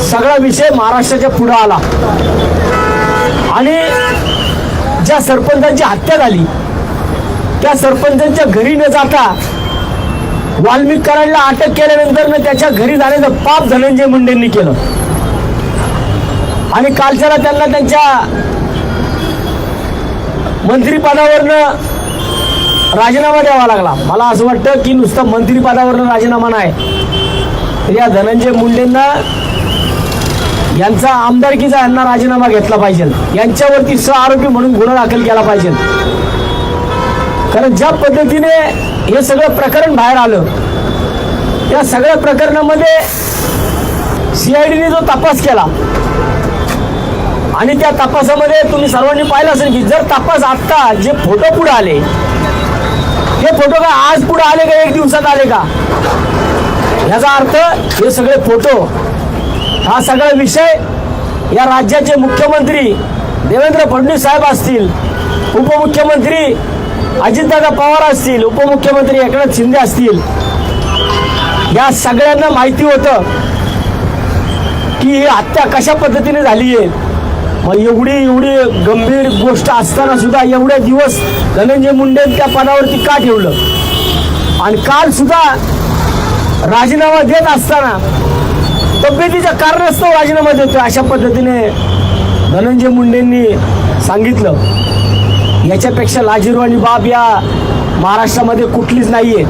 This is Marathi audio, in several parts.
सगळा विषय महाराष्ट्राच्या पुढं आला. आणि ज्या सरपंचांची हत्या झाली त्या सरपंचांच्या घरी न जाता वाल्मिक कराडला अटक केल्यानंतर न त्याच्या घरी जाण्याचं पाप धनंजय मुंडेंनी केलं. आणि कालच्याला त्यांना त्यांच्या मंत्रिपदावरनं राजीनामा द्यावा लागला. मला असं वाटतं की नुसतं मंत्रिपदावरनं राजीनामा नाही. या धनंजय मुंडेंना यांचा आमदारकीचा यांना राजीनामा घेतला पाहिजे. यांच्यावरती सह आरोपी म्हणून गुन्हा दाखल केला पाहिजे. कारण ज्या पद्धतीने हे सगळं प्रकरण बाहेर आलं त्या सगळ्या प्रकरणामध्ये सीआयडीने जो तपास केला आणि त्या तपासामध्ये तुम्ही सर्वांनी पाहिलं असेल की जर तपास आत्ता जे फोटो पुढे आले हे फोटो का आज पुढे आले का एक दिवसात आले का? याचा अर्थ हे सगळे फोटो हा सगळा विषय या राज्याचे मुख्यमंत्री देवेंद्र फडणवीस साहेब असतील उपमुख्यमंत्री अजितदादा पवार असतील उपमुख्यमंत्री एकनाथ शिंदे असतील या सगळ्यांना माहिती होतं की ही हत्या कशा पद्धतीने झाली आहे मग एवढी एवढी गंभीर गोष्ट असताना सुद्धा एवढे दिवस धनंजय मुंडे त्या पदावरती का ठेवलं? आणि काल सुद्धा राजीनामा देत असताना तब्येतीच्या कारणास्तव राजीनामा देतो अशा पद्धतीने धनंजय मुंडेंनी सांगितलं. याच्यापेक्षा लाजीरवाणी बाब या महाराष्ट्रामध्ये कुठलीच नाहीये.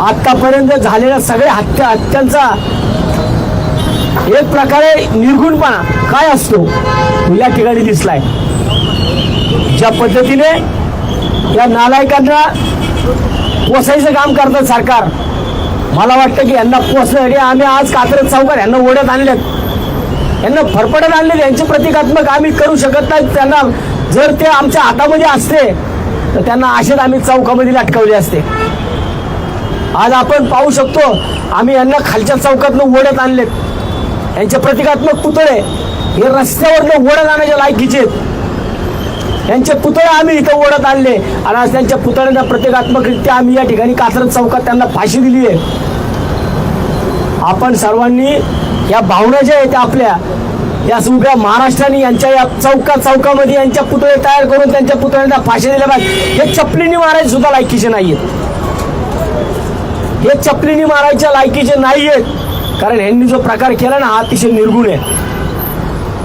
आतापर्यंत झालेल्या सगळ्या हत्या हत्यांचा एक प्रकारे निर्गुणपणा काय असतो तो या ठिकाणी दिसलाय. ज्या पद्धतीने या नालायकांना पोसायचं काम करतात सरकार मला वाटतं की यांना पोचण्यासाठी आम्ही आज कात्रज चौकात यांना ओढत आणलेत. यांना फरफडत आणले यांचे प्रतिकात्मक आम्ही करू शकत नाही. त्यांना जर ते आमच्या हातामध्ये असते तर त्यांना असेच आम्ही चौकामध्ये लटकवले असते. आज आपण पाहू शकतो आम्ही यांना खालच्या चौकातनं ओढ्यात आणलेत. यांचे प्रतिकात्मक पुतळे हे रस्त्यावरनं ओढत आणायच्या लायकीचे आहेत. यांचे पुतळे आम्ही इथं ओढत आणले. आणि आज त्यांच्या पुतळ्यांना प्रतिकात्मकरित्या आम्ही या ठिकाणी कात्रज चौकात त्यांना फाशी दिली आहे. आपण सर्वांनी या भावना ज्या आहेत आपल्या या सगळ्या महाराष्ट्राने यांच्या या चौका चौकामध्ये यांच्या पुतळे तयार करून त्यांच्या पुतळ्यांना फाशी दिल्या पाहिजे. हे चपलीने मारायचे सुद्धा लायकीचे नाहीयेत. हे चपलीने मारायच्या लायकीचे नाहीयेत. कारण यांनी जो प्रकार केला ना हा अतिशय निर्गुण आहे.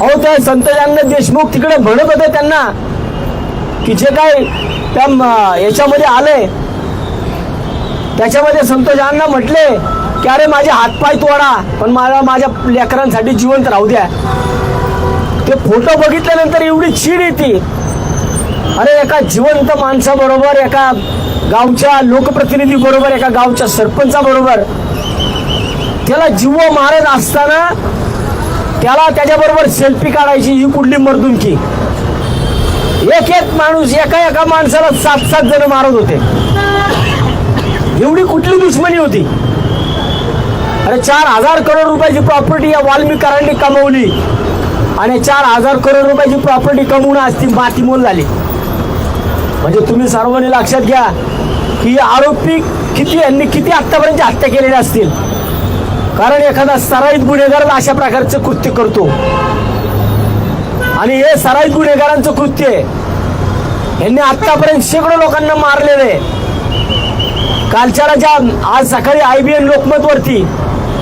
अहो त्या संत देशमुख तिकडे म्हणत होते त्यांना की जे काय त्या याच्यामध्ये आले त्याच्यामध्ये संतोष अण्णा म्हटले की अरे माझे हातपाय तोडा पण मला माझ्या लेकरांसाठी जिवंत राहू द्या. ते फोटो बघितल्यानंतर एवढी चीड येते. अरे एका जिवंत माणसाबरोबर एका गावच्या लोकप्रतिनिधी बरोबर एका गावच्या सरपंचाबरोबर त्याला जीव मारत असताना त्याला त्याच्याबरोबर सेल्फी काढायची ही कुठली मर्दुमकी एक एक माणूस एका एका माणसाला सात सात जण मारत होते. एवढी कुठली दुश्मनी होती? अरे चार हजार करोड रुपयाची प्रॉपर्टी या वाल्मिकारांनी कमवली. आणि चार हजार करोड रुपयाची प्रॉपर्टी कमवून आज ती मातीमोल झाली. म्हणजे तुम्ही सर्वांनी लक्षात घ्या की आरोपी किती यांनी किती आत्तापर्यंत हत्या केलेल्या असतील? कारण एखादा सराईत गुन्हेगार अशा प्रकारचं कृत्य करतो. आणि हे सराईत गुन्हेगारांचं कृत्य आहे. यांनी आतापर्यंत शेकडो लोकांना मारलेलं आहे. कालच्याला ज्या आज सकाळी आय बी एन लोकमतवरती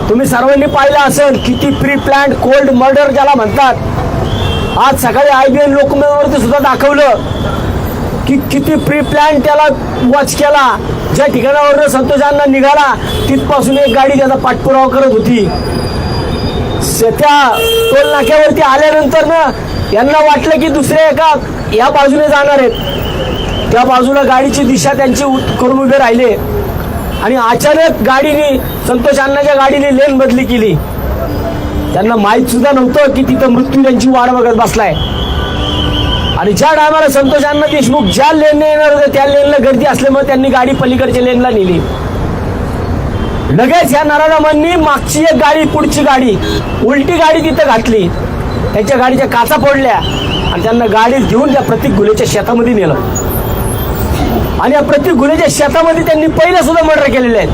तुम्ही सर्वांनी पाहिलं असेल किती प्री प्लॅन्ड कोल्ड मर्डर ज्याला म्हणतात. आज सकाळी आय बी एन लोकमतवरती सुद्धा दाखवलं की किती प्री प्लॅन त्याला वॉच केला. ज्या ठिकाणावरनं संतोषांना निघाला तिथपासून एक गाडी त्याचा पाठपुरावा करत होती. त्या टोल नाक्यावरती आल्यानंतर ना यांना वाटलं की दुसऱ्या एका या बाजूने जाणार आहेत. त्या बाजूला गाडीची दिशा त्यांची करून उभे राहिले. आणि अचानक गाडीने संतोष अण्णाच्या गाडीने लेन बदली केली. त्यांना माहीत सुद्धा नव्हतं की तिथं मृत्यू त्यांची वाट बघत बसलाय. आणि ज्या टायमाला संतोष अण्णा देशमुख ज्या लेनने येणार होते त्या लेनला गर्दी असल्यामुळे त्यांनी गाडी पलीकडच्या लेनला नेली. लगेच या नराधमांनी मागची एक गाडी पुढची गाडी उलटी गाडी तिथं घातली. त्यांच्या गाडीच्या काचा फोडल्या आणि त्यांना गाडीत घेऊन त्या प्रतीक गुन्ह्याच्या शेतामध्ये नेलं. आणि या प्रतीक गुन्ह्याच्या शेतामध्ये त्यांनी पहिलं सुद्धा मर्डर केलेले आहेत.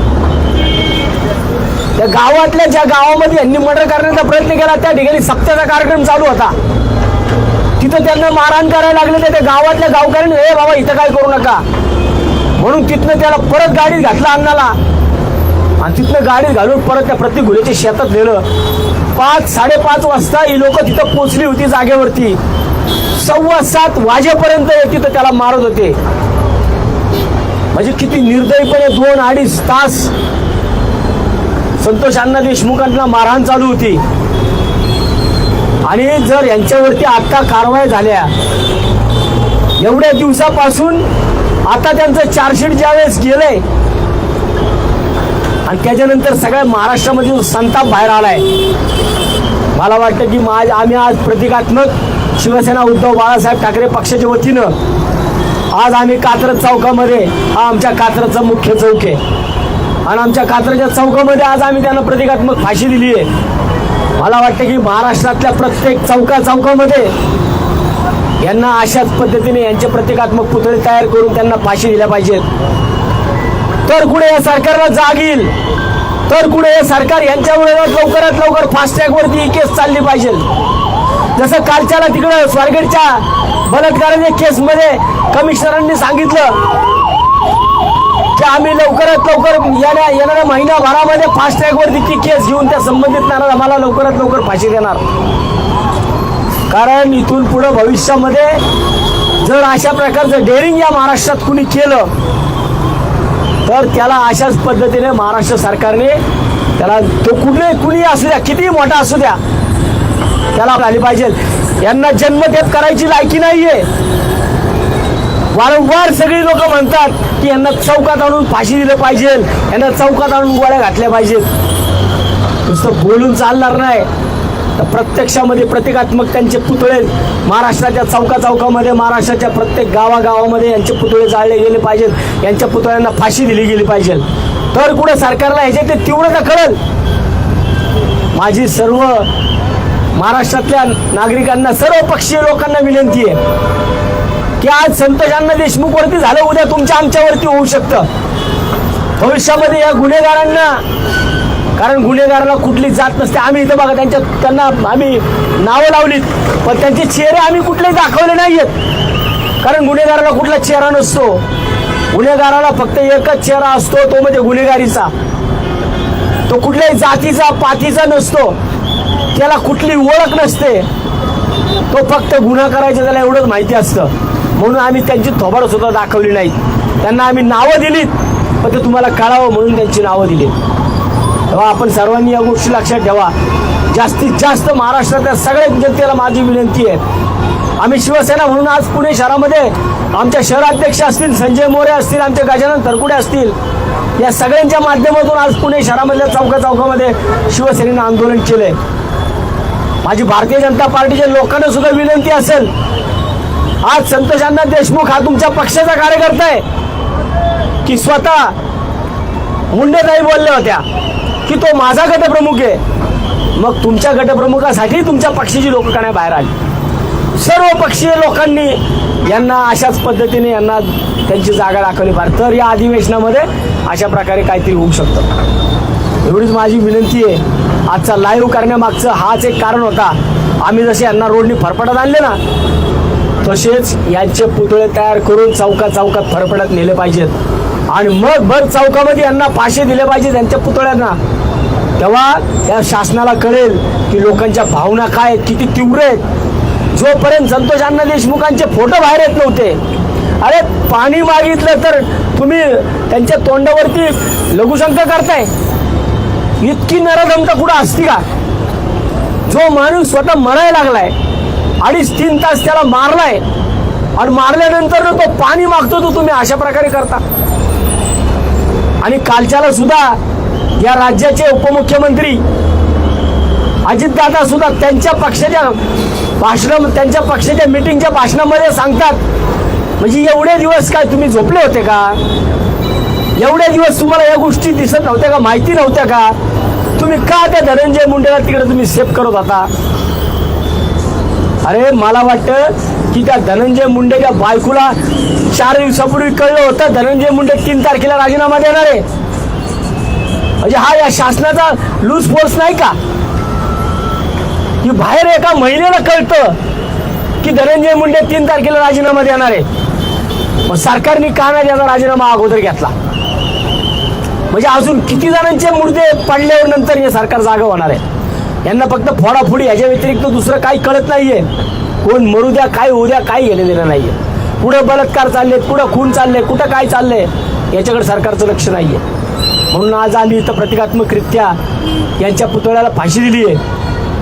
त्या गावातल्या ज्या गावामध्ये यांनी मर्डर करण्याचा प्रयत्न केला त्या ठिकाणी सप्त्याचा कार्यक्रम चालू होता. तिथं त्यांना मारहाण करायला लागले तर त्या गावातल्या गावकऱ्यांनी हे बाबा इथं काय करू नका. म्हणून तिथनं त्याला परत गाडीत घातला अन्नाला. आणि तिथनं गाडीत घालून परत त्या प्रत्येक घोड्याच्या शेतात नेलं. पाच साडेपाच वाजता ही लोक तिथं पोचली होती जागेवरती. सव्वा सात वाजेपर्यंत तिथं त्याला मारत होते. म्हणजे किती निर्दयीपणे दोन अडीच तास संतोष अण्णा देशमुखांना मारहाण चालू होती. आणि जर यांच्यावरती आता कारवाई झाल्या एवढ्या दिवसापासून आता त्यांचं चार्जशीट ज्यावेळेस गेलंय आणि त्याच्यानंतर सगळ्या महाराष्ट्रामध्ये संताप बाहेर आलाय. मला वाटतं की माझ आम्ही आज प्रतिकात्मक शिवसेना उद्धव बाळासाहेब ठाकरे पक्षाच्या वतीनं आज आम्ही कात्रज चौकामध्ये हा आमच्या कात्रजचा मुख्य चौक आहे. आणि आमच्या कात्रजच्या चौकामध्ये आज आम्ही त्यांना प्रतिकात्मक फाशी दिली आहे. मला वाटतं की महाराष्ट्रातल्या प्रत्येक चौका चौकामध्ये यांना अशाच पद्धतीने यांचे प्रतिकात्मक पुतळे तयार करून त्यांना फाशी दिल्या पाहिजेत. तर कुठे या सरकारला जाग येईल? तर कुठे हे सरकार यांच्या विरोधात लवकरात लवकर फास्टॅग वरती ही केस चालली पाहिजे. जसं कालच्याला तिकडं स्वारगेटच्या बलात्काराच्या केसमध्ये कमिशनरांनी सांगितलं की आम्ही लवकरात लवकर येण्या येणाऱ्या महिनाभरामध्ये फास्टॅग वरती ती केस घेऊन त्या संबंधित आम्हाला लवकरात लवकर फाशी देणार. कारण इथून पुढं भविष्यामध्ये जर अशा प्रकारचं डेअरिंग या महाराष्ट्रात कुणी केलं तर त्याला अशाच पद्धतीने महाराष्ट्र सरकारने त्याला तो कुठे कुणी असू द्या कितीही मोठा असू द्या त्याला आली पाहिजे. यांना जन्मठेप करायची लायकी नाहीये. वारंवार सगळी लोक म्हणतात की यांना चौकात आणून फाशी दिलं पाहिजे यांना चौकात आणून गोळ्या घातल्या पाहिजेत. नुसतं बोलून चालणार नाही. तर प्रत्यक्षामध्ये प्रतिकात्मक त्यांचे पुतळे महाराष्ट्राच्या चौका चौकामध्ये महाराष्ट्राच्या प्रत्येक गावागावामध्ये यांचे पुतळे जाळले गेले पाहिजेत. यांच्या पुतळ्यांना फाशी दिली गेली पाहिजे. तर कुठे सरकारला ह्याचे ते तीव्रता कळेल. माझी सर्व महाराष्ट्रातल्या नागरिकांना सर्व पक्षीय लोकांना विनंती आहे की आज संतोषांना देशमुखवरती झालं उद्या तुमच्या आमच्यावरती होऊ शकतं. भविष्यामध्ये या गुन्हेगारांना कारण गुन्हेगाराला कुठली जात नसते. आम्ही इथं बघा त्यांच्या त्यांना आम्ही नावं लावलीत पण त्यांचे चेहरे आम्ही कुठलेही दाखवले नाहीयेत. कारण गुन्हेगाराला कुठला चेहरा नसतो. गुन्हेगाराला फक्त एकच चेहरा असतो तो म्हणजे गुन्हेगारीचा. तो कुठल्याही जातीचा पातीचा नसतो. त्याला कुठली ओळख नसते. तो फक्त गुन्हा करायचा त्याला एवढंच माहिती असतं. म्हणून आम्ही त्यांची थोबाड सुद्धा दाखवली नाहीत. त्यांना आम्ही नावं दिलीत पण ते तुम्हाला कळावं म्हणून त्यांची नावं दिलीत. तेव्हा आपण सर्वांनी या गोष्टी लक्षात ठेवा. जास्तीत जास्त महाराष्ट्रातल्या सगळ्या जनतेला माझी विनंती आहे. आम्ही शिवसेना म्हणून आज पुणे शहरामध्ये आमच्या शहराध्यक्ष असतील संजय मोरे असतील आमचे गजानन तरकुडे असतील या सगळ्यांच्या माध्यमातून आज पुणे शहरामधल्या चौका चौकामध्ये शिवसेनेनं आंदोलन केलंय. माझी भारतीय जनता पार्टीच्या लोकांना सुद्धा विनंती असेल. आज संतोषांना देशमुख हा तुमच्या पक्षाचा कार्यकर्ता आहे की स्वतः मुंडेताई बोलल्या होत्या. तो माझा गटप्रमुख आहे. मग तुमच्या गटप्रमुखासाठी तुमच्या पक्षाची लोक काय बाहेर आली. सर्व पक्षीय लोकांनी यांना अशाच पद्धतीने यांना त्यांची जागा दाखवली पाहिजे तर या अधिवेशनामध्ये अशा प्रकारे काहीतरी होऊ शकतं. एवढीच माझी विनंती आहे. आजचा लाईव्ह करण्यामागचं हाच एक कारण होता. आम्ही जसे यांना रोडनी फरफटत आणले ना तसेच यांचे पुतळे तयार करून चौका चौकात फरफडत नेले पाहिजेत. आणि मग भर चौकामध्ये यांना पाशे दिले पाहिजेत त्यांच्या पुतळ्यांना. तेव्हा या शासनाला कळेल की लोकांच्या भावना काय आहेत किती तीव्र आहेत. जोपर्यंत संतोष अण्णा देशमुखांचे फोटो बाहेर येत नव्हते. अरे पाणी मागितलं तर तुम्ही त्यांच्या तोंडावरती लघुशंका करताय. इतकी नरधमता कुठं असती का? जो माणूस स्वतः मरायला लागलाय अडीच तीन तास त्याला मारलाय. आणि मारल्यानंतर तो पाणी मागतो तो तुम्ही अशा प्रकारे करता. आणि कालच्याला सुद्धा या राज्याचे उपमुख्यमंत्री अजितदादा सुद्धा त्यांच्या पक्षाच्या भाषण त्यांच्या पक्षाच्या मिटिंगच्या भाषणामध्ये सांगतात म्हणजे एवढे दिवस काय तुम्ही झोपले होते का? एवढे दिवस तुम्हाला या गोष्टी दिसत नव्हत्या का? माहिती नव्हत्या का? तुम्ही का त्या धनंजय मुंडेला तिकडे तुम्ही सेफ करत होता? अरे मला वाटतं की त्या धनंजय मुंडेच्या बायकोला चार दिवसापूर्वी कळलं होतं. धनंजय मुंडे तीन तारखेला राजीनामा देणार. आहे म्हणजे हा या शासनाचा लूज फोर्स नाही का? की बाहेर एका महिलेला कळतं की धनंजय मुंडे तीन तारखेला राजीनामा देणार. आहे मग सरकारने का नाही त्याचा राजीनामा अगोदर घेतला? म्हणजे अजून किती जणांचे मुर्दे पडल्यावर नंतर हे सरकार जागा होणार आहे? यांना फक्त फोडाफोडी ह्याच्या व्यतिरिक्त दुसरं काही कळत नाहीये. कोण मरू द्या काय होऊ द्या काही घेणं देणं नाहीये. कुठं बलात्कार चाललेत कुठं खून चालले कुठं काय चाललंय याच्याकडे सरकारचं लक्ष नाहीये. म्हणून आज आम्ही इथं प्रतिकात्मकरित्या यांच्या पुतळ्याला फाशी दिली आहे.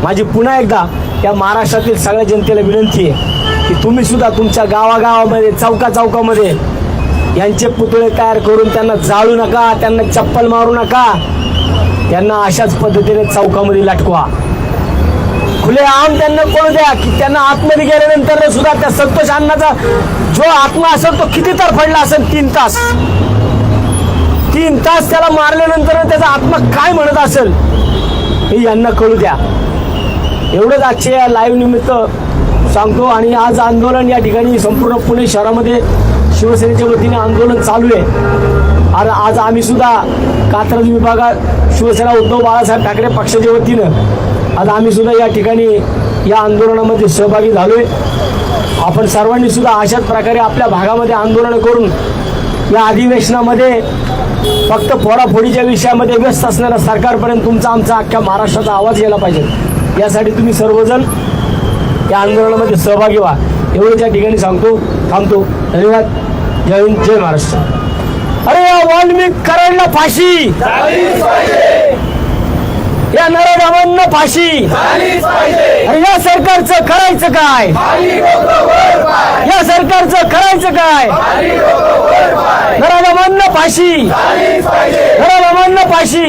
माझी पुन्हा एकदा या महाराष्ट्रातील सगळ्या जनतेला विनंती आहे की तुम्ही सुद्धा तुमच्या गावागावामध्ये चौका चौकामध्ये यांचे पुतळे तयार करून त्यांना जाळू नका त्यांना चप्पल मारू नका. त्यांना अशाच पद्धतीने चौकामध्ये लटकवा खुले आम त्यांना कोण द्या की त्यांना आतमध्ये गेल्यानंतर सुद्धा त्या संतोष अण्णाचा जो आत्मा असेल तो किती तर पडला असेल? तीन तास. तीन तास त्याला मारल्यानंतर त्याचा आत्मा काय म्हणत असेल? हे यांना कळू द्या. एवढंच आजच्या या लाईव्ह निमित्त सांगतो आणि आज आंदोलन या ठिकाणी संपूर्ण पुणे शहरामध्ये शिवसेनेच्या वतीने आंदोलन चालू आहे. आणि आज आम्ही सुद्धा कात्रज विभागात शिवसेना उद्धव बाळासाहेब ठाकरे पक्षाच्या वतीनं आज आम्ही सुद्धा या ठिकाणी या आंदोलनामध्ये सहभागी झालोय. आपण सर्वांनी सुद्धा अशाच प्रकारे आपल्या भागामध्ये आंदोलन करून या अधिवेशनामध्ये फक्त फोडाफोडीच्या विषयामध्ये व्यस्त असणाऱ्या सरकारपर्यंत तुमचा आमचा अख्ख्या महाराष्ट्राचा आवाज गेला पाहिजे. यासाठी तुम्ही सर्वजण या आंदोलनामध्ये सहभागी व्हा. एवढं त्या ठिकाणी सांगतो थांबतो. धन्यवाद. जय हिंद जय महाराष्ट्र. अरे या वाल्मिक कराडला फाशी. या नरधावांना फाशी. अरे या सरकारचं करायचं काय? या सरकारचं करायचं काय? नराधावांना फाशी. नराधावांना फाशी.